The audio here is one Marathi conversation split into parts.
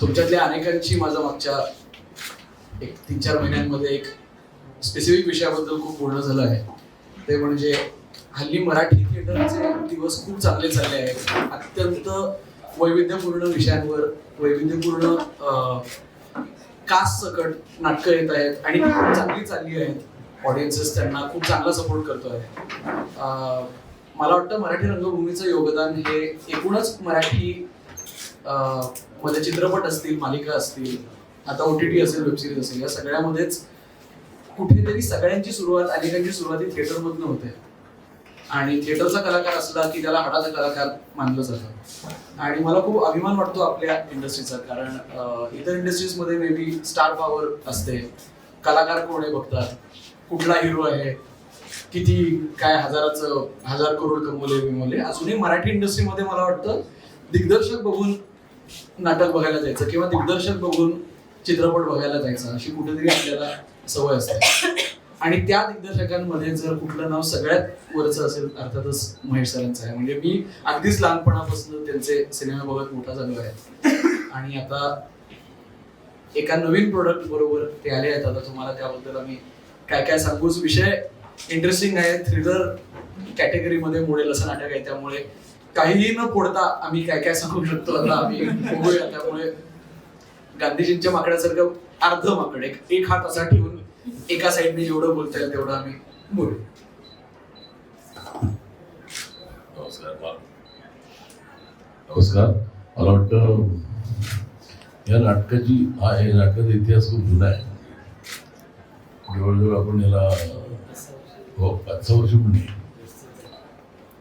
तुमच्यातल्या अनेकांची माझं मागच्या एक तीन चार महिन्यांमध्ये एक स्पेसिफिक विषयाबद्दल खूप बोलणं झालं आहे. ते म्हणजे हल्ली मराठी थिएटरचे दिवस खूप चांगले चालले आहेत. अत्यंत वैविध्यपूर्ण विषयांवर वैविध्यपूर्ण कास्ट सकट नाटकं येत आहेत आणि ती खूप चांगली चालली आहेत. ऑडियन्सेस त्यांना खूप चांगला सपोर्ट करतो आहे मला वाटतं मराठी रंगभूमीचं योगदान हे एकूणच मराठी मध्ये चित्रपट असतील मालिका असतील आता ओ टी टी असेल वेबसिरीज असेल या सगळ्यामध्येच कुठेतरी सगळ्यांची सुरुवात अनेकांची सुरुवात ही थिएटरमधनं होते. आणि थिएटरचा कलाकार असला की त्याला हाडाचा कलाकार मानलं जातं. आणि मला खूप अभिमान वाटतो आपल्या इंडस्ट्रीचा कारण इतर इंडस्ट्रीजमध्ये मे बी स्टार पॉवर असते. कलाकार कोण आहे बघतात? कुठला हिरो आहे? किती काय हजाराचं हजार करोड कमवले विमवले अजूनही मराठी इंडस्ट्रीमध्ये मला वाटतं दिग्दर्शक बघून नाटक बघायला जायचं किंवा दिग्दर्शक बघून चित्रपट बघायला जायचं अशी कुठेतरी आपल्याला सवय असते. आणि त्या दिग्दर्शकांमध्ये जर कुठलं नाव सगळ्यात वरचं असेल अर्थातच महेश सरांचं आहे. म्हणजे मी अगदीच लहानपणापासून त्यांचे सिनेमा बघत मोठा झालो आहे. आणि आता एका नवीन प्रोडक्ट बरोबर ते आले आहेत. आता तुम्हाला त्याबद्दल आम्ही काय काय सांगूच विषय इंटरेस्टिंग आहे. थ्रिलर कॅटेगरीमध्ये मोडेल असं नाटक आहे. त्यामुळे काहीही न फोडता आम्ही काय काय सांगू शकतो आता आम्ही बघूया. त्यामुळे गांधीजींच्या माकड्यासारखं अर्ध माकड एक एक हात असा ठेवून एका साईडने जेवढं बोलता येईल तेवढं आम्ही बोलू. नमस्कार मला नमस्कार. मला वाटतं या नाटकाची हा हे नाटकाचा इतिहास खूप जुना आहे. जवळजवळ आपण याला हो पाच सहा वर्ष पण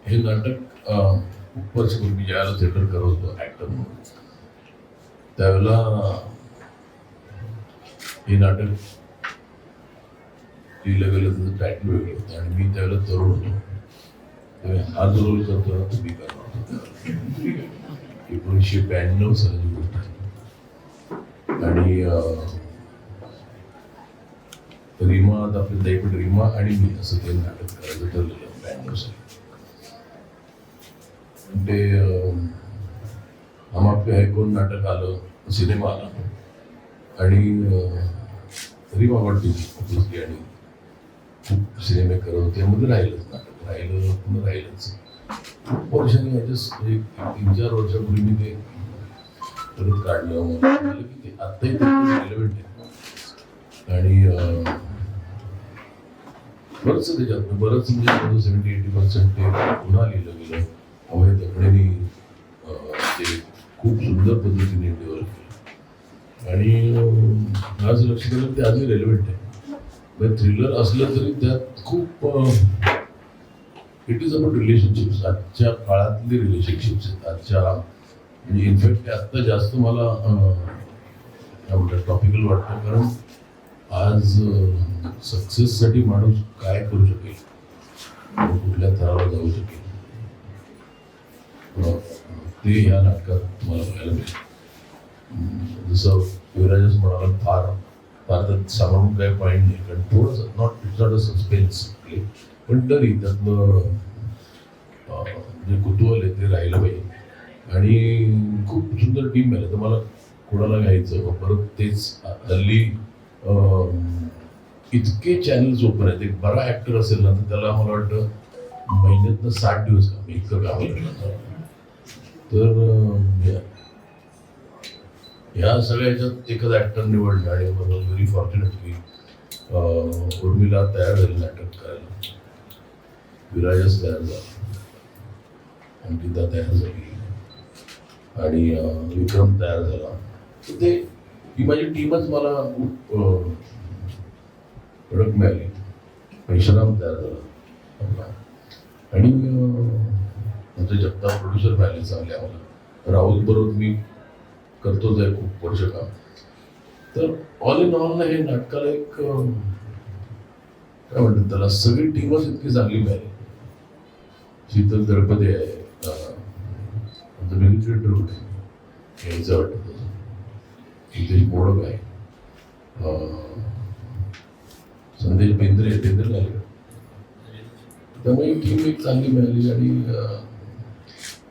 हे नाटक खूप वर्षपूर्वी ज्यावेळेला थिएटर करत होतो ॲक्टर म्हणून. त्यावेळेला हे नाटक लिहिलं गेलं त्याचं टायटल वेगळं होतं. आणि मी त्यावेळेला तरुण होतो. त्यामुळे हा जो रोल करतो ना तो मी करणार एकोणीसशे ब्याण्णव सालाची गोष्ट आहे. आणि रिमा आता आपले दैपट रिमा आणि मी असं ते नाटक करायचं ठरलेलं ब्याण्णव साली ते अं, हम आपके कोण नाटक आलं सिनेमा आला. आणि अं, रीमा वाटते आणि खूप सिनेमे करत होते. त्यामध्ये राहिलंच नाटक राहिलं पुन्हा राहिलंच. खूप वर्षांनी ॲडजस्ट एक तीन चार वर्षापूर्वी मी ते परत काढलं. मला की ते आत्ताही रिलेव्हंट आहे. आणि बरंच त्याच्यात बरंच म्हणजे सेवन्टी एटी पर्सेंट ते पुन्हा लिहिलं गेलं. अभय दखडेनी ते खूप सुंदर पद्धतीने डेव्हलप केलं. आणि आज लक्ष केलं ते आजही रेलिव्हंट आहे. म्हणजे थ्रिलर असलं तरी त्यात खूप इट इज अबाउट रिलेशनशिप्स आजच्या काळातली रिलेशनशिप्स आहेत. आजच्या म्हणजे इनफॅक्ट आत्ता जास्त मला काय म्हणतात टॉपिकल वाटतं. कारण आज सक्सेससाठी माणूस काय करू शकेल? कुठल्या थरावर जाऊ शकेल? ते ह्या नाटकात तुम्हाला बघायला मिळेल. जसं युवराजच म्हणाला फार फार तर सांगून काही पॉईंट नाही कारण थोडंसं not it's not a suspense पण तरी त्यातलं जे कुतूहल आहे ते राहिलं पाहिजे. आणि खूप सुंदर टीम आहे. तर मला कोणाला घ्यायचं? परत तेच हल्ली इतके चॅनल्स ओपन आहेत. एक बरा ऍक्टर असेल ना तर त्याला मला वाटतं महिन्यातनं साठ दिवस काम इतकं काम तर या- ह्या सगळ्या ह्याच्यात एकच ॲक्टर निवडला आणि व्हेरी फॉर्च्युनेट की उर्मिला तयार झाली नाटक करायला. विराजच तयार झाला. अंकिता तयार झाली. आणि विक्रम तयार झाला. तर ते ही माझी टीमच मला खूप अं, मिळाली. पैशाराम तयार झाला. आणि नंतर जगताप प्रोड्युसर मिळाले चांगले आम्हाला. राहुल बरोबर मी करतोच आहे खूप वर्ष काम. तर ऑल इन ऑल हे नाटकाला एक काय म्हणतात त्याला सगळी टीमच इतकी चांगली मिळाली शीतल दळपदे आहे आमचं आहे यायचं वाटतं. नितेश मोडक आहे. संदेश बेंद्रे बेंद्रे झाले. त्यामुळे टीम एक चांगली मिळाली आणि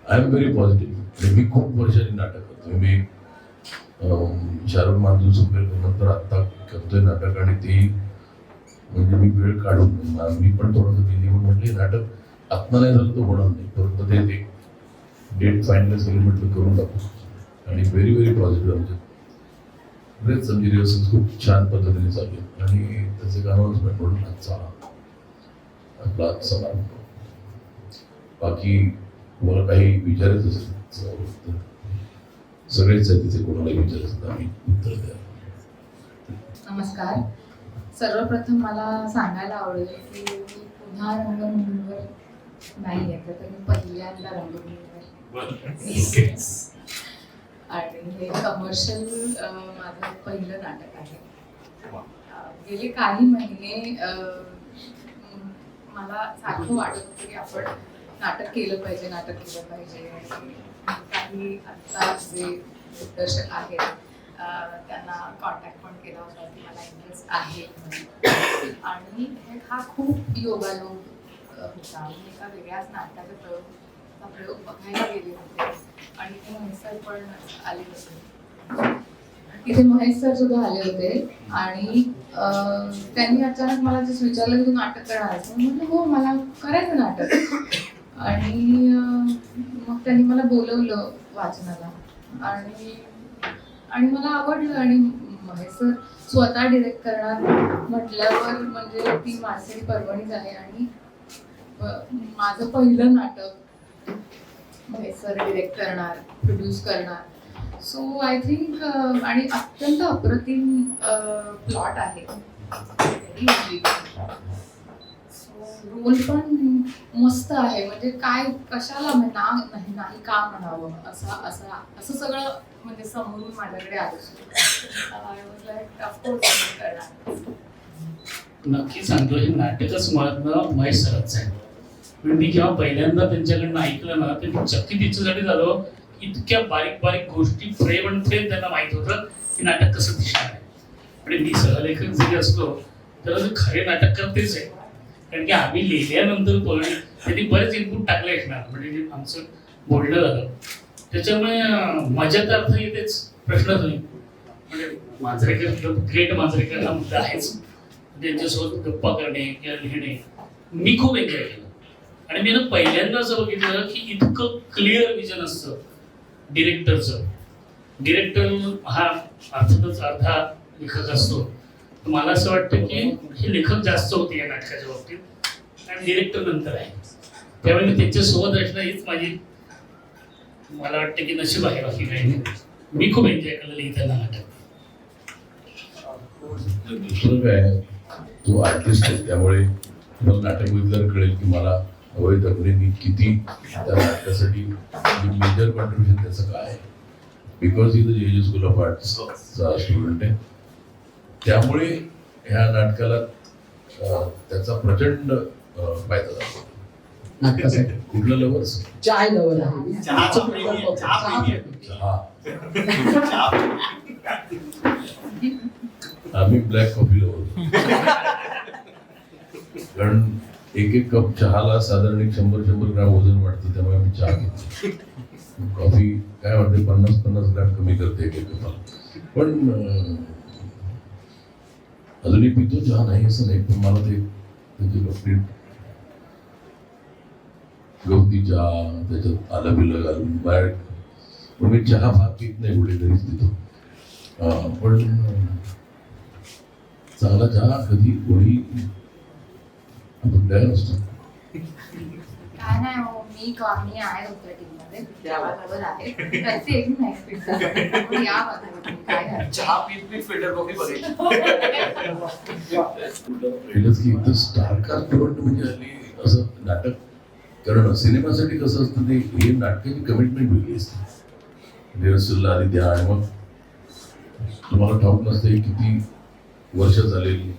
आय एम व्हेरी पॉझिटिव्ह मी खूप वर्षांनी नाटक करतो मी शाहरुख मानजू सुपेकर नंतर आत्ता करतोय नाटक आणि ते म्हणजे मी वेळ काढून मी पण थोडंसं गेली म्हणून म्हटलं हे नाटक आत्मा नाही झालं तर होणार नाही. परंतु ते एक डेट फायनल सगळी म्हटलं करून टाकू. आणि व्हेरी व्हेरी पॉझिटिव्ह आमचे. बरेच आमची रिहर्सल खूप छान पद्धतीने चालू आहेत. आणि त्याचे अनाउन्समेंट म्हणून आजचा आपला समारंभ. बाकी तुम्हाला काही विचारायचं असेल सगळेच आहे तिथे कोणालाही विचारायचं तर आम्ही उत्तर द्या. नमस्कार. सर्वप्रथम मला सांगायला आवडेल की मी पुन्हा रंगभूमीवर नाही येते तर मी पहिल्यांदा रंगभूमीवर. आणि हे कमर्शियल माझं पहिलं नाटक आहे. गेले काही महिने मला सारखं वाटत होतं की आपण नाटक केलं पाहिजे नाटक केलं पाहिजे. काही आत्ता जे दिग्दर्शक आहेत त्यांना कॉन्टॅक्ट पण केला होता की मला इंटरेस्ट आहे. आणि हा खूप योगायोग होता. मी एका वेगळ्याच नाटकाचा प्रयोग प्रयोग बघायला गेले होते. आणि ते महेश सर पण आले होते. तिथे महेश सर सुद्धा आले होते. आणि त्यांनी अचानक मला जसं विचारलं की तू नाटक करणार आहेस? हो मला करायचं नाटक. आणि मग त्यांनी मला बोलवलं वाचनाला. आणि आणि मला आवडलं. आणि महेश सर स्वतः डिरेक्ट करणार म्हटल्यावर म्हणजे ती माणसे परवणीच आहे. आणि माझं पहिलं नाटक सर डिरेक्ट करणार प्रोड्यूस करणार. सो आय थिंक आणि अत्यंत अप्रतिम प्लॉट आहे. रोल पण मस्त आहे. म्हणजे काय कशाला म्हणजे ना नाही नाही का म्हणावं? असं असं असं सगळं म्हणजे समोरून माझ्याकडे आलं. नक्की सांगतो हे नाटकच मुळात महेश सरांचं आहे पण म्हणजे मी जेव्हा पहिल्यांदा त्यांच्याकडनं ऐकलं ना ते चक्की तिच्यासाठी झालो. इतक्या बारीक बारीक गोष्टी फ्रेम आणि फ्रेम त्यांना माहीत होतं की नाटक कसं दिसणार आहे. आणि मी सहलेखक जरी असलो तर खरे नाटककार तेच आहे कारण की आम्ही लिहिल्यानंतर पण त्यांनी बरेच इनपुट टाकले असणार म्हणजे जे आमचं बोलणं झालं. त्याच्यामुळे अं, मजा तर अर्थ येतेच प्रश्नच नाही म्हणजे मांजरेकर ग्रेट मांजरेकर हा मुद्दा आहेच. म्हणजे त्यांच्यासोबत गप्पा करणे किंवा लिहिणे. मी खूप एन्जॉय केलं. आणि मी ना पहिल्यांदा असं बघितलं की इतकं क्लिअर विजन असतं डिरेक्टरचं डिरेक्टर हा अर्थातच अर्धा लेखक असतो. मला असं वाटतं की हे लेखक जास्त होते या नाटकाच्या बाबतीत. आणि डिरेक्टर नंतर आहे. त्यामुळे मी त्यांच्यासोबत असणं हीच माझी मला वाटतं की नशीब आहे बाकी काही नाही. मी खूप एन्जॉय केलं लिहिताना नाटक. काय तो आर्टिस्ट आहे त्यामुळे मला नाटक बघितल्यावर कळेल की मला अवय दगडेंनी किती त्या नाटकासाठी मेजर कॉन्ट्रीब्युशन त्याचं काय आहे? Because is the J school of आर्ट्सचा student आहे. त्यामुळे ह्या नाटकाला त्याचा प्रचंड फायदा झाला. कुठलं लवर्स चाय लवर आहे. चहाचा प्रेमी, चहा प्रेमी आहे. हा आम्ही ब्लॅक कॉफी लवर कारण एक एक कप चहाला साधारण एक शंभर शंभर ग्राम वजन वाढतं त्यामुळे आम्ही चहा घेतो कॉफी काय वाटते? पन्नास पन्नास ग्राम कमी करते एक एक कपाला. पण अजूनही पितो चहा नाही असं नाही पण मला ते त्याचे कंप्लीट गवती चहा त्याच्यात आलं बिलं घालून बाहेर पण मी चहा भात पित नाही कुठे तरीच पण चांगला चहा कधी कोणी आपण तयार असतो. मी का मी आहे दुसऱ्या टीममध्ये त्यावर आहे करते एक नाही पिझ्झा पण या माझ्या काय झालं? चहा पीत पीत फिल्टर कॉफी बघेल. पहिलंच की एकदम स्टार कास्ट म्हणजे हल्ली असं नाटक करणं सिनेमासाठी कसं असतं ते हे नाटकाची कमिटमेंट वेगळी असते. रिहर्सलला आधी द्या आणि मग तुम्हाला ठाऊक नसतं हे किती वर्ष चालेल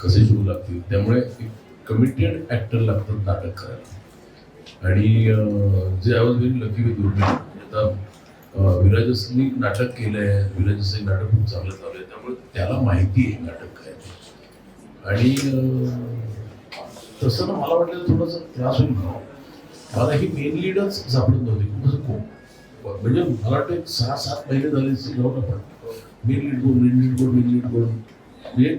कसे शो लागतील. त्यामुळे एक कमिटेड ऍक्टर लागतात नाटक करायला. आणि जे I was very lucky with दुर्मिळ आता विराजसनी नाटक केलंय आहे विराजसनी नाटक खूप चांगलं चालू आहे त्यामुळे त्याला माहिती आहे नाटक काय आणि तसं ना मला वाटलं थोडंसं त्रास होईल मला ही मेन लीडच सापडत नव्हती खूप असं खूप. म्हणजे मला वाटतं एक सहा सात महिने झाले जाऊन आपण. मेन लीड कोण मेन लीड कोण मेन लीड कोण? म्हणजे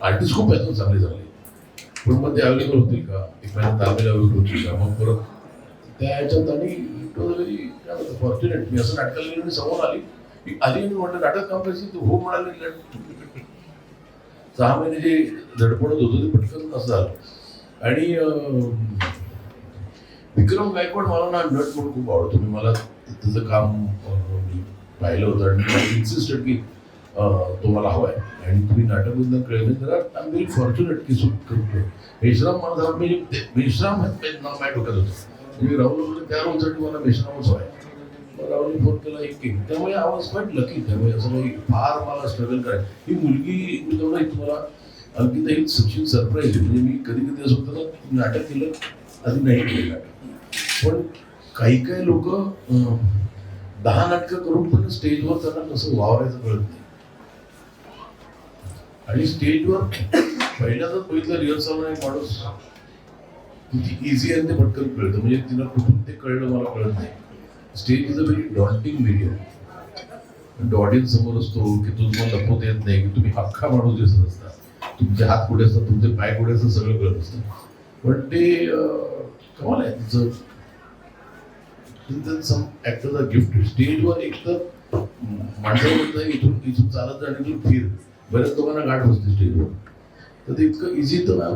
आर्टिस्ट खूप आहेत चांगले चांगले. पण मग अवेलेबल होतील का? एक महिना तालमेल अवेलेबल होतील का? मग परत त्या ह्याच्यात आणि इट वॉज व्हेरी काय म्हणतात फॉर्च्युनेट मी असं नाटकाला गेलो समोर आली. मी आली आणि म्हटलं नाटक काम करायचं तू हो म्हणाले सहा महिने जे धडपडत होतं ते पटकन असं झालं. आणि विक्रम गायकवाड मला ना नट म्हणून खूप आवडतो. मी मला त्याचं काम पाहिलं होतं आणि मी इन्सिस्टेड की तुम्हाला हवा आहे आणि तुम्ही नाटकबद्दल कळलं तर आय व्हेरी फॉर्च्युनेट की सुट मेश्राम मला जरा ते- मेश्राम नाव माझ्या डोक्यात होतं. मी राहुल बोलले त्या रोजसाठी मला मेश्रामच हवा मग राहुलने फोन केला एक केक त्यामुळे आवाज क्वाईट लकी त्यामुळे असं काही फार मला स्ट्रगल करायचं. ही मुलगी मी तेवढं एक तुम्हाला अगदी नाही सचिन सरप्राईज म्हणजे मी कधी कधी असं होतं नाटक केलं आधी नाही केलं नाटक. पण काही काही लोक दहा नाटकं करून पण स्टेजवर त्यांना कसं वावरायचं कळत नाही. आणि स्टेजवर पहिल्यांदा बघितलं रिहर्सल एक माणूस किती इझी आणि ते पटकन कळतं. म्हणजे तिला कुठून ते कळलं मला कळत नाही. Stage is a very daunting medium audience समोर असतो की तो तुम्हाला लपवता येत नाही की तुम्ही अख्खा माणूस दिसत असता. तुमचे हात कुठे असतात तुमचे पाय कुठे असतात सगळं कळत असतं. पण ते कमाल आहे तिचं सम ऍक्टरचा गिफ्ट स्टेजवर एक तर माणसं इथून इथून चालत आणि इथून फिर बऱ्याच लोकांना गाठ बसते स्टेजवर तर ते इतकं इझी तर ना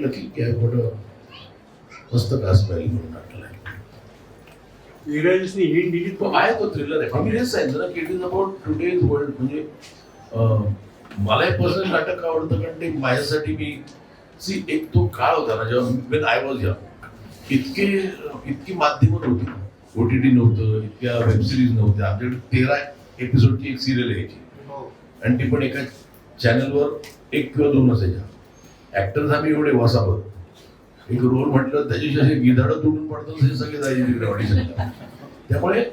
लकी की आय गॉट मस्त कास्ट पाहिजे म्हणून आहे विराजसनी हिंट दिली. तो आहे तो थ्रिलर आहे. मी हेच सांगितलं ना की it is about today's world म्हणजे अं, मला एक पर्सनल नाटक आवडतं कारण ते माझ्यासाठी मी सी एक तो काळ होता ना जेव्हा वेन आय वॉज या इतके इतकी माध्यमं नव्हती. ओ टी टी नव्हतं इतक्या वेबसिरीज नव्हत्या. आमच्याकडे तेरा एपिसोडची एक सिरियल यायची. आणि ती पण एका चॅनलवर एक किंवा दोन असायच्या. ऍक्टर्स आम्ही एवढे वसाबत एक रोल म्हटलं त्याच्याशी असे गिधाडं तुटून पडतात तसे सगळे जायचे तिकडे ऑडिशनला त्यामुळे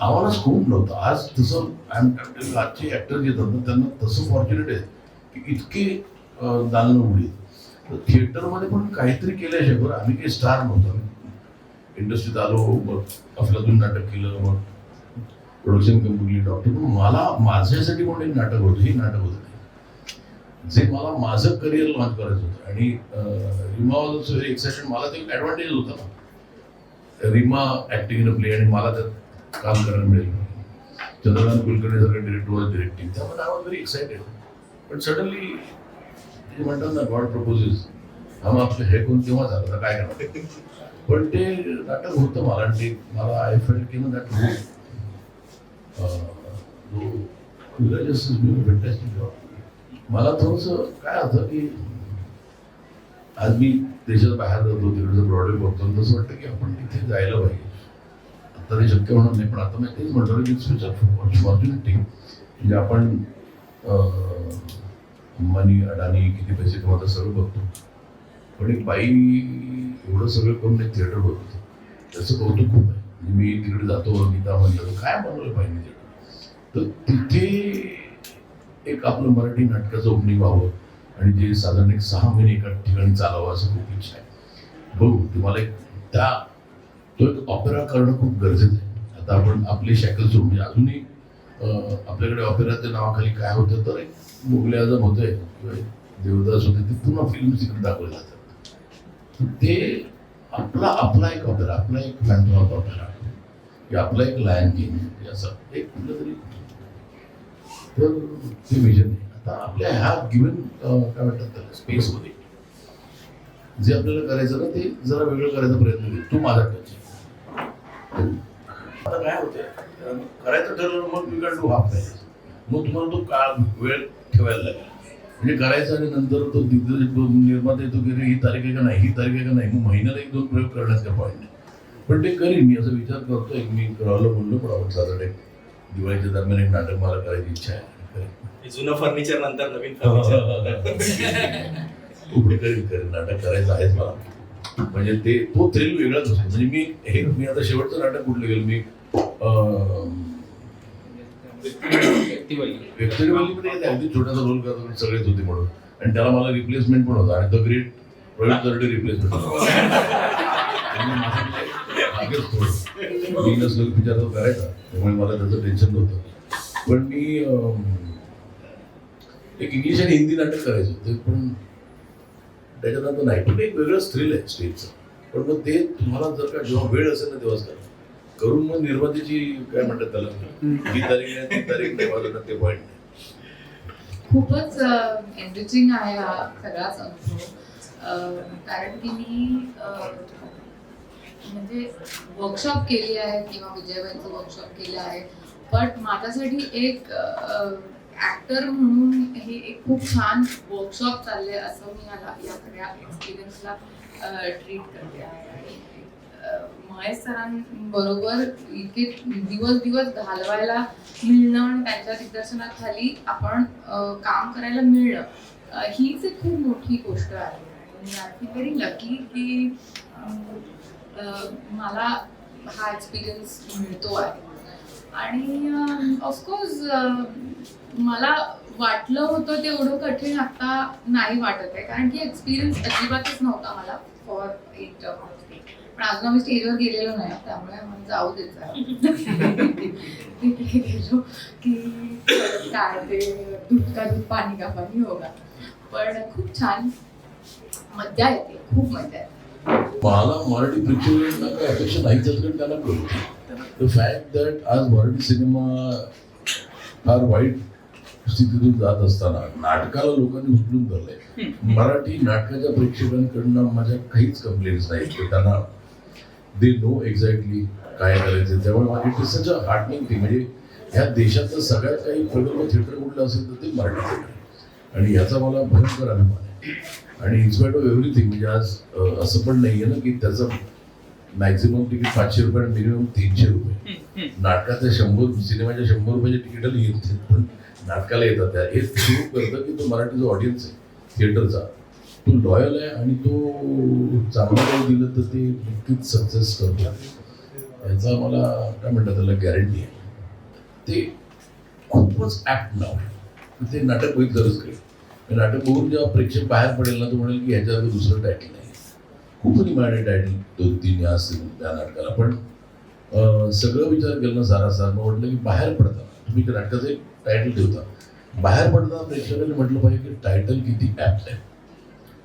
आम्हाला स्कोप नव्हतं. आज तसं आम- आजचे ऍक्टर येतात ना त्यांना तसं फॉर्च्युनेट आहे की इतके अं, दालनं उघडी तर थिएटरमध्ये पण काहीतरी केल्याशिवाय बरं आम्ही काही स्टार नव्हतो. इंडस्ट्रीत आलो मग अफलातून नाटक केलं मग प्रोडक्शन कंपनी डॉक्टर पण मला माझ्यासाठी म्हणून एक नाटक होतं हे नाटक होतं जे मला माझं करिअर लॉन्च करायचं होतं. आणि uh, Rima was very excited मला ते ॲडव्हान्टेज होता ना. रिमा ऍक्टिंग इन प्ले आणि मला त्यात काम करायला मिळेल. चंद्रकांत कुलकर्णी सारखं डिरेक्टर वॉज डिरेक्टिंग त्यामुळे आय वॉज व्हेरी एक्साइटेड पण सडनली ते म्हणतात ना गॉड प्रपोजेस आम्हा आपलं हे कोण तेव्हा झालं? काय करणार? पण ते नाटक होतं मला आणि ते मला आय फेल की नाटक होतं मला थोडंसं काय होतं की आज मी देशात बाहेर जातो तिकडचं प्रॉब्लेम बघतो तसं वाटतं की आपण तिथे जायला पाहिजे. आता ते शक्य होणार नाही पण आता मी तेच म्हटलं की इट्स ऑपॉर्च्युनिटी म्हणजे आपण अंबानी अडाणी किती पैसे कमवतात सगळं बघतो. पण एक बाई एवढं सगळं करून एक थिएटर बघतो. त्याचं कौतुक खूप आहे. मी तिकडे जातो गीतामध्ये जातो. काय बनवलं पाहिजे तिकडे? तर तिथे एक आपलं मराठी नाटकाचं ओपनिंग व्हावं आणि जे साधारण एक सहा महिने एका ठिकाणी चालावं असं खूप इच्छा आहे. बघू तुम्हाला एक त्या तो एक ऑपेरा करणं खूप गरजेचं आहे. आता आपण आपले शॅकल सोडून म्हणजे अजूनही आपल्याकडे ऑपेराच्या नावाखाली काय होतं तर एक मुघले आजम होते किंवा देवदास होते ते पुन्हा फिल्म तिकडे दाखवले जातात. ते आपला आपला एक ऑपेरा आपला एक फॅन्टॉम ऑपेरा किंवा आपला एक लायन किंग असं एक कुठलं तरी. तर ते विजन आहे. आता आपल्या ह्या गिवन काय म्हणतात त्याला स्पेसमध्ये जे आपल्याला करायचं ना ते जरा वेगळं करायचा प्रयत्न केला तू माझा टच आता काय होतंय? करायचं ठरलं मग मी डू हाफ पाहिजे? मग तुम्हाला तो काळ वेळ ठेवायला लागेल. म्हणजे करायचं आणि नंतर तो निर्माता येतो की ही तारीख आहे का नाही ही तारीख आहे का नाही? मग महिन्याला एक दोन प्रयोग करण्याचा पॉईंट नाही पण ते करीन मी असा विचार करतोय मी करायला बोललो पण आपण साधारण एक दिवाळीच्या दरम्यान एक नाटक मला करायची इच्छा आहे. जुनं फर्निचर नंतर नवीन हो, फर्निचर उघडी करीन करीन. नाटक करायचं आहेच मला. म्हणजे ते तो थ्रिल वेगळाच असतो म्हणजे मी हे मी आता शेवटचं नाटक कुठलं गेलं? मी अं, व्यक्तिगतमध्ये एक अगदी छोटासा रोल करतो सगळेच होते म्हणून. आणि त्याला मला रिप्लेसमेंट पण होता. आणि the great Pravin Tarde replacement मी नसलो विचार तो करायचा. त्यामुळे मला त्याचं टेन्शन नव्हतं. पण मी एक इंग्लिश आणि हिंदी नाटक करायचं. ते पण त्याच्यात आता नाही पण एक वेगळंच थ्रिल आहे स्टेजचं पण मग ते तुम्हाला जर का जेव्हा वेळ असेल ना तेव्हाच करा. करून मग निर्मातीची काय म्हणतात त्याला? ही तारीख नाही ती तारीख नाही माझं ते पॉईंट नाही. खूपच एनरिचिंग आहे हा सगळाच अनुभव. कारण की मी म्हणजे वर्कशॉप केली आहे किंवा विजयबाईंचं वर्कशॉप केलं आहे. बट माझ्यासाठी एक ऍक्टर म्हणून हे एक खूप छान वर्कशॉप चालले असं मी याला या सगळ्या एक्सपिरियन्सला ट्रीट करते आहे. महेश सरांबरोबर इतके दिवस दिवस घालवायला मिळणं आणि त्यांच्या दिग्दर्शनाखाली आपण काम करायला मिळणं हीच एक खूप मोठी गोष्ट आहे. आणि आय फील व्हेरी लकी की मला हा एक्सपिरियन्स मिळतो आहे. आणि ऑफकोर्स मला वाटलं होतं तेवढं कठीण आता नाही वाटत आहे. कारण की एक्सपिरियन्स अजिबातच नव्हता मला फॉर एट पण अजून आम्ही स्टेजवर गेलेलो नाही त्यामुळे आम्हाला जाऊ देत तिकडे गेलो की काय ते दूध का दूध पाणी का? पाणी होगा पण खूप छान मज्जा येते खूप मज्जा येते. मला मराठी प्रेक्षकांना काही अपेक्षा आहेत कारण त्यांना कळू. द फॅक्ट दॅट आज मराठी सिनेमा फार वाईट स्थितीतून जात असताना नाटकाला लोकांनी उचलून धरलंय. मराठी नाटकाच्या प्रेक्षकांकडनं माझ्या काहीच कंप्लेंट्स नाहीत त्यांना दे नो एक्झॅक्टली काय करायचं. त्यामुळे माझी it is such a heartening thing म्हणजे ह्या देशातलं सगळ्यात काही प्रगल्भ थिएटर कुठलं असेल तर ते मराठी थिएटर आहे. आणि याचा मला भयंकर अभिमान आहे. आणि इन्स्पायर्ड ऑफ एव्हरीथिंग म्हणजे आज असं पण नाहीये ना की त्याचं मॅक्झिमम तिकीट पाचशे रुपये आणि मिनिमम तीनशे रुपये. नाटकाचे शंभर सिनेमाच्या शंभर रुपयाचे तिकीटला येत पण नाटकाला येतात त्या. हे प्रूव्ह करतं की तो मराठी जो ऑडियन्स आहे थिएटरचा. तो लॉयल आहे आणि तो चांगलं काही दिलं तर ते नक्कीच सक्सेस करतो. याचा मला काय म्हणतात त्याला गॅरंटी आहे. ते खूपच ॲक्ट नाव आहे. ते नाटक होईल काही करेल नाटक बघून जेव्हा प्रेक्षक बाहेर पडेल ना तो म्हणेल की ह्याच्यावर दुसरं टायटल नाही. खूप रिमाइंडेड टायटल दोन तीन या असतील त्या नाटकाला पण सगळं विचार केला सारा सार मग म्हटलं की बाहेर पडताना तुम्ही त्या नाटकाचं एक टायटल ठेवता. बाहेर पडताना प्रेक्षकांनी म्हटलं पाहिजे की टायटल किती ॲप्ट आहे.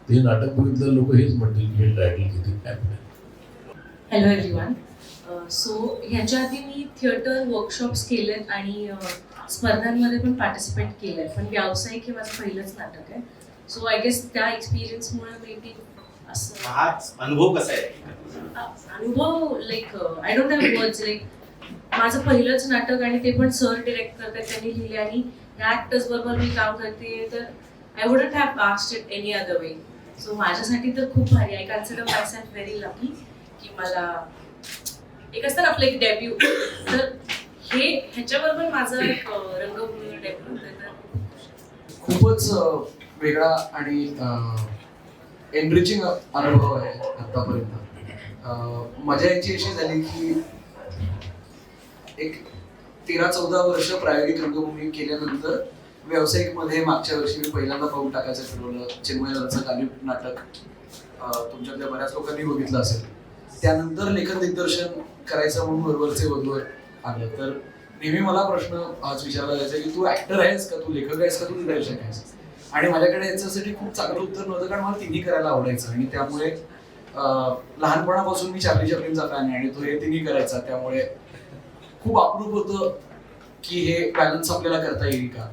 ते नाटक बघितलं लोक हेच म्हणतील की हे टायटल किती आहे. हॅलो एव्हरीवन सो ह्याच्या आधी मी थिएटर वर्कशॉप्स केलेत आणि स्पर्धांमध्ये पण पार्टिसिपेट केलंय पण व्यावसायिक हे माझं पहिलंच नाटक आहे. सो आय गेस त्या एक्सपिरियन्समुळे मे बी असं हा अनुभव कसा आहे? अनुभव like I don't have words like माझं पहिलंच नाटक आणि ते पण सर डिरेक्ट करतात त्यांनी लिहिले. आणि ह्या ऍक्टर्स बरोबर मी काम करते तर I wouldn't have cast it any other way so माझ्यासाठी तर खूप भारी I consider myself very lucky की मला एक असतं ना आपलं एक डेब्यू तर हे ह्याच्याबरोबर माझा एक रंगभूमी रंगभूमीवर डेब्यू तर खूपच वेगळा आणि एनरिचिंग अनुभव आहे आतापर्यंत. मजा याची अशी झाली की एक तेरा चौदा वर्ष प्रायोगिक रंगभूमी केल्यानंतर व्यावसायिकमध्ये मागच्या वर्षी मी पहिल्यांदा पाऊल टाकायचं ठरवलं. चिन्मयचं गालिब नाटक तुमच्यातल्या बऱ्याच लोकांनी बघितलं असेल. त्यानंतर लेखन दिग्दर्शन करायचं म्हणून वरवरचे वधूवर आलं तर नेहमी मला प्रश्न आज विचारला जायचा की तू ऍक्टर आहेस का? तू लेखक आहेस का? तू दिग्दर्शक आहेस? आणि माझ्याकडे याच्यासाठी खूप चांगलं उत्तर नव्हतं कारण मला तिन्ही करायला आवडायचं. आणि त्यामुळे लहानपणापासून मी चार्ली चॅपलिनचा फॅन आहे आणि तो हे तिन्ही करायचा. त्यामुळे खूप अप्रूप होतं की हे बॅलन्स आपल्याला करता येईल का?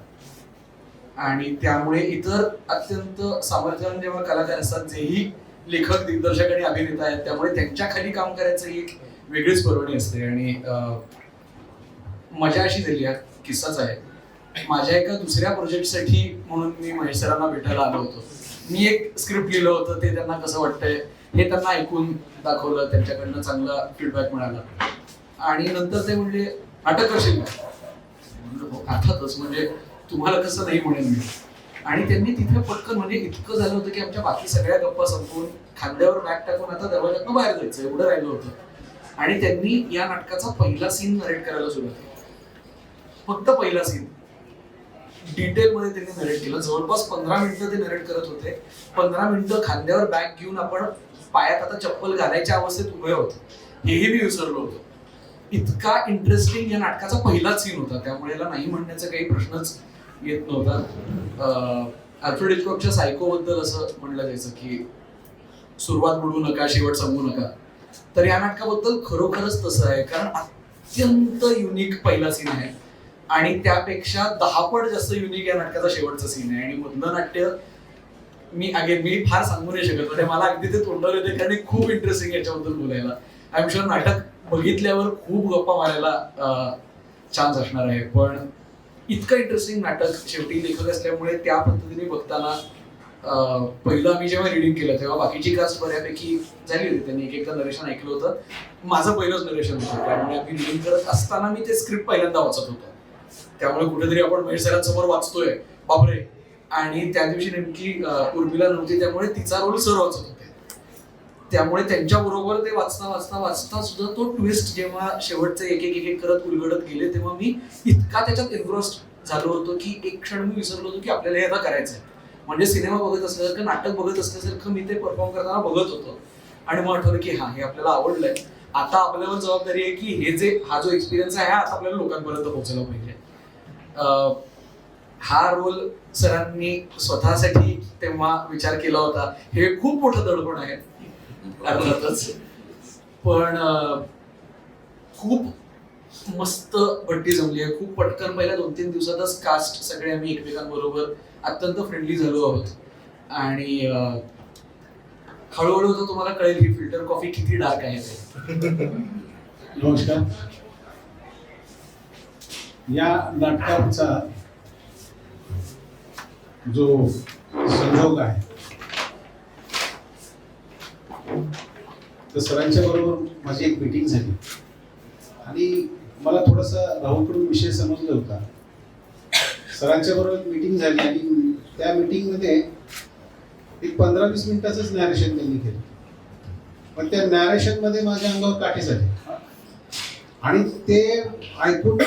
आणि त्यामुळे इतर अत्यंत सामर्थ्यवान जेव्हा कलाकार असतात जेही लेखक दिग्दर्शक आणि अभिनेता आहेत. त्यामुळे त्यांच्या खाली काम करायचं ही एक वेगळीच पर्वणी असते. आणि मजा अशी झाली हा किस्साच आहे. माझ्या एका दुसऱ्या प्रोजेक्टसाठी म्हणून मी महेश सरांना भेटायला आलो होतो. मी एक स्क्रिप्ट लिहिलं होतं ते त्यांना कसं वाटतंय हे त्यांना ऐकून दाखवलं त्यांच्याकडनं चांगला फीडबॅक मिळाला. आणि नंतर ते म्हणले अटक असेल अर्थातच म्हणजे तुम्हाला कसं नाही म्हणेल मी आणि त्यांनी तिथे पटकन म्हणजे इतकं झालं होतं की आमच्या बाकी सगळ्या गप्पा संपवून खांद्यावर बॅग टाकून आता दरवाजातनं बाहेर जायचं एवढं राहिलं होतं. आणि त्यांनी या नाटकाचा पहिला सीन नरेट करायला सुरुवात केली. फक्त पहिला सीन डिटेल मध्ये त्यांनी नरेट केलं. जवळपास पंधरा मिनिटं ते नरेट करत होते. पंधरा मिनिटं खांद्यावर बॅग घेऊन आपण पायात आता चप्पल घालायच्या अवस्थेत उभे होतो. हेही मी विसरलो होतो. इतका इंटरेस्टिंग या नाटकाचा पहिलाच सीन होता. त्यामुळे नाही म्हणण्याचा काही प्रश्नच येत नव्हता. अल्फ्रेड हिचकॉकच्या सायको बद्दल असं म्हणलं जायचं की सुरुवात बुडवू नका शेवट सांगू नका. तर या नाटकाबद्दल खरोखरच तसं आहे कारण अत्यंत युनिक पहिला सीन आहे. आणि त्यापेक्षा दहापट जास्त युनिक या नाटकाचा शेवटचा सीन आहे. आणि मधलं नाट्य मी अगेन मी फार सांगू नाही शकत म्हणजे मला अगदी ते तोंडावर येते कारण खूप इंटरेस्टिंग याच्याबद्दल बोलायला. आय एम शुअर नाटक बघितल्यावर खूप गप्पा मारायला चान्स असणार आहे. पण इतकं इंटरेस्टिंग नाटक शेवटी लेखक असल्यामुळे त्या पद्धतीने बघताना पहिलं आम्ही जेव्हा रिडिंग केलं तेव्हा बाकीची कास्ट बऱ्यापैकी झाली होती. त्यांनी एक एकदा नरेशन ऐकलं होतं. माझं पहिलंच नरेशन होतं. त्यामुळे आम्ही रिडिंग करत असताना मी ते स्क्रिप्ट पहिल्यांदा वाचत होतो. त्यामुळे कुठेतरी आपण महेशरांसमोर वाचतोय. बापरे! आणि त्या दिवशी नेमकी उर्मिला नव्हती त्यामुळे तिचा रोल सर वाचत होता. त्यामुळे त्यांच्याबरोबर ते वाचता वाचता वाचता सुद्धा तो ट्विस्ट जेव्हा शेवटचे एक एक एक करत उलगडत गेले तेव्हा मी इतका त्याच्यात इन्फ्रोस्ट झालो होतो की एक क्षण मी विसरलो होतो की आपल्याला हे आता करायचंय. म्हणजे सिनेमा बघत असल्यासारखं नाटक बघत असल्यासारखं मी ते परफॉर्म करताना बघत होतो. आणि मग आठवलं की हा हे आपल्याला आवडलंय. आता आपल्यावर जबाबदारी आहे की हे जे हा जो एक्सपिरियन्स आहे हा आता आपल्याला लोकांपर्यंत पोहोचला पाहिजे. हा रोल सरांनी स्वतःसाठी तेव्हा विचार केला होता. हे खूप मोठं दडपण आहे. अर्थातच पण खूप मस्त भट्टी जमली आहे खूप पटकन पहिल्या दोन तीन दिवसातच कास्ट सगळे आम्ही एकमेकांबरोबर अत्यंत फ्रेंडली झालो आहोत. आणि हळूहळू तर तुम्हाला कळेल की फिल्टर कॉफी किती डार्क आहे. ते नमस्कार. या नाटकाचा जो संयोग आहे तर सरांच्या बरोबर माझी एक मीटिंग झाली. आणि मला थोडासा राहूकडून विषय समजला होता. सरांच्या बरोबर एक मीटिंग झाली आणि त्या मीटिंगमध्ये एक पंधरा वीस मिनिटाचंच नॅरेशन त्यांनी केलं. पण त्या नॅरेशनमध्ये माझ्या अंगावर काठी झाले. आणि ते ऐकून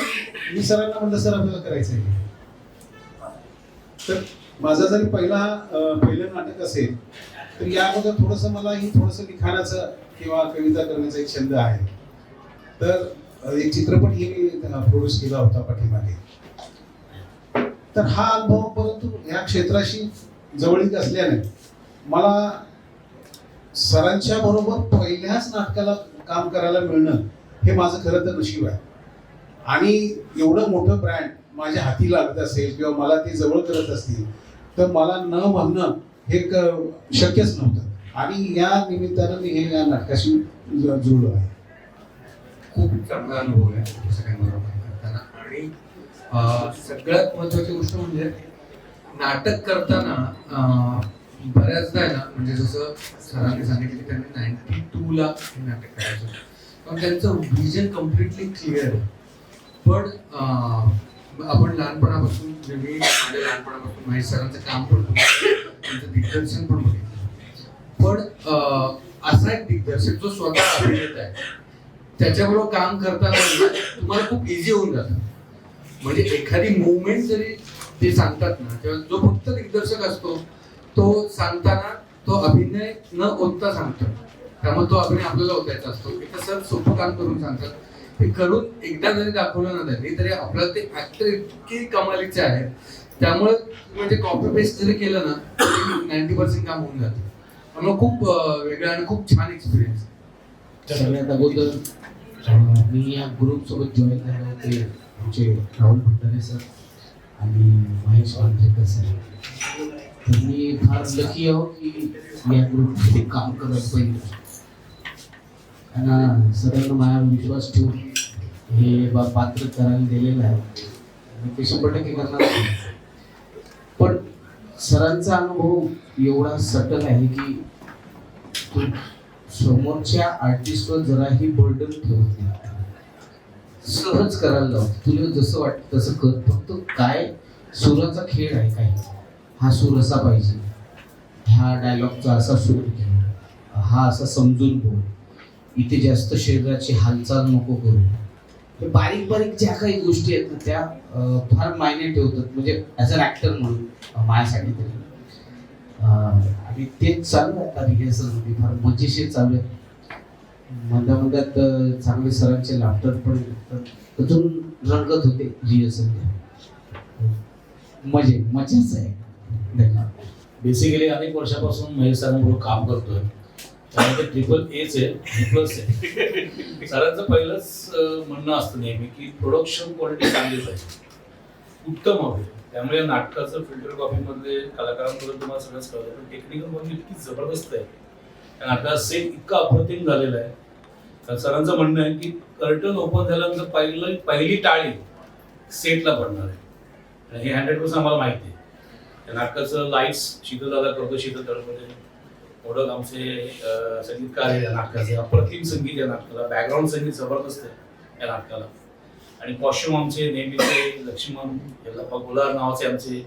मी सरांना म्हणलं सर आपल्याला करायचं आहे तर माझा जरी पहिला पहिलं नाटक असेल तर थोडस थोडंसं मलाही थोडंसं लिखाणाचं किंवा कविता करण्याचा एक छंद आहे. तर एक चित्रपट चित्रपटही मी प्रोड्यूस केला होता पाठीमागे. तर हा अनुभव परंतु या क्षेत्राशी जवळीक असल्याने मला सरांच्या बरोबर पहिल्याच नाटकाला काम करायला मिळणं हे माझं खरं तर नशीब आहे. आणि एवढं मोठं ब्रँड माझ्या हाती लागत असेल किंवा मला ते जवळ करत असतील तर मला न म्हणणं हे शक्यच नव्हतं. आणि या निमित्तानं मी हे या नाटकाशी जुळलो आहे. खूप चांगला अनुभव आहे. सगळ्यांबरोबर करताना. आणि सगळ्यात महत्वाची गोष्ट म्हणजे नाटक करताना बऱ्याचदा आहे ना म्हणजे जसं सरांनी सांगितलं की त्यांनी नाईन्टी टूला हे नाटक करायचं. पण त्यांचं व्हिजन कम्प्लिटली क्लिअर आहे. पण अं, आपण लहानपणापासून म्हणजे मी माझ्या लहानपणापासून महेश सरांचं काम पण त्यांचं दिग्दर्शन पण बघितलं पण असा एक दिग्दर्शक जो स्वतः अभिनेता आहे त्याच्याबरोबर काम करताना म्हणजे तुम्हाला खूप इझी होऊन जातं. म्हणजे एखादी मुवमेंट जरी ते सांगतात ना तेव्हा जो फक्त दिग्दर्शक असतो तो सांगताना तो अभिनय न ओतता सांगतो. त्यामुळे तो अभिनय आपल्याला ओतायचा असतो. एक सर सोपं काम करून सांगतात. हे करून एकदा जरी दाखवलं ना त्यांनी तरी आपल्याला ते ऍक्टर इतकी कमालीचे आहे त्यामुळे म्हणजे कॉपी पेस्ट जरी केलं ना नाईन्टी पर्सेंट काम होऊन जातं. त्यामुळे खूप वेगळं आणि खूप छान एक्सपिरियन्स सगळ्यात अगोदर मी या ग्रुप सोबत जॉईन झाले होते आमचे राहुल भंडारे सर आणि महेश मांजरेकर सर तर मी फार लकी आहो की या ग्रुपमध्ये काम करत पाहिजे त्यांना सरांना माझा विश्वास ठेवून हे बा पात्र करायला दिलेलं आहे. आणि ते शंभर टक्के करणार पण सरांचा अनुभव एवढा सटल आहे की तो समोरच्या आर्टिस्टवर जराही बर्डन ठेवत नाही. सहज करायला लावतो तुला जसं वाटतं तसं कर. फक्त काय सुराचा खेळ आहे काय हा सूर असा पाहिजे. ह्या डायलॉगचा असा सूर घे. हा असा समजून बोल. इथे जास्त शरीराची हालचाल नको करू. हे बारीक बारीक ज्या काही गोष्टी आहेत ना त्या फार मायने ठेवतात. म्हणजे ॲज अ ॲक्टर म्हणून माझ्यासाठी तरी. आणि तेच चालू आहे आता रिहर्सलमध्ये फार मजेशीर चालू आहे. म्हणता म्हणतात चांगले सरांचे लाफ्टर पण अजून रंगत होते रिहर्सल मजे मजाच आहे. धन्यवाद. बेसिकली अनेक वर्षापासून महेश सरांबरोबर काम करतोय. त्यामुळे ट्रिपल एच आहे प्लस आहे. सरांचं पहिलंच म्हणणं असतं नेहमी की प्रोडक्शन क्वालिटी चांगली पाहिजे. उत्तम हवे. त्यामुळे नाटकाचं फिल्टर कॉफीमध्ये कलाकारांबद्दल तुम्हाला सगळंच कळलं. पण टेक्निकल म्हणजे इतकी जबरदस्त आहे. त्या नाटकाचा सेट इतका अप्रतिम झालेला आहे. तर सरांचं म्हणणं आहे की कर्टन ओपन झाल्यानंतर पहिलं पहिली टाळी सेटला पडणार आहे. आणि हे हंड्रेड पर्सेंट आम्हाला माहिती आहे. त्या नाटकाचं लाईट्स शीतल दादा करतो शीतल तळपदे मोडक आमचे संगीतकार आहे या नाटकाचे. अप्रतिम संगीत या नाटकाला बॅकग्राऊंड संगीत जबरदस्त आहे या नाटकाला. आणि कॉस्ट्युम आमचे नेहमीचे लक्ष्मण यल्लाप्पा गुलार नावाचे आमचे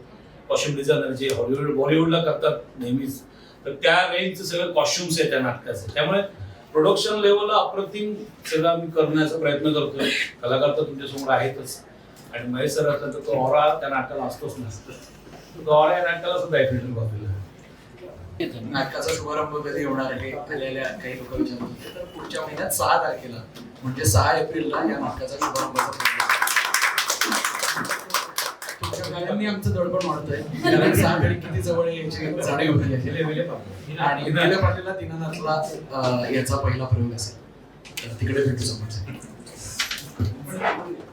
कॉस्ट्युम डिझायनर जे हॉलिवूड बॉलिवूडला करतात नेहमीच. तर त्या रेंजचे सगळे कॉस्ट्युम्स आहेत त्या नाटकाचे. त्यामुळे प्रोडक्शन लेवलला अप्रतिम सगळं आम्ही करण्याचा प्रयत्न करतोय. कलाकार तर तुमच्यासमोर आहेतच. आणि महेश सर असला तर तो ऑरा त्या नाटकाला असतोच नसतो तो ऑरा या नाटकाला सुद्धा आहे फिल्टर नाटकाचा शुभारंभ कधी होणार आहे आलेल्या काही लोक विचारत होते तर पुढच्या महिन्यात सहा तारखेला म्हणजे सहा एप्रिलला या नाटकाचा शुभारंभ आमचं दडपण वाढतंय. कारण सहा किती जवळ याची आहे. आणि पाटीलला दिनानाथला याचा पहिला प्रयोग असेल. तर तिकडे भेटू समोर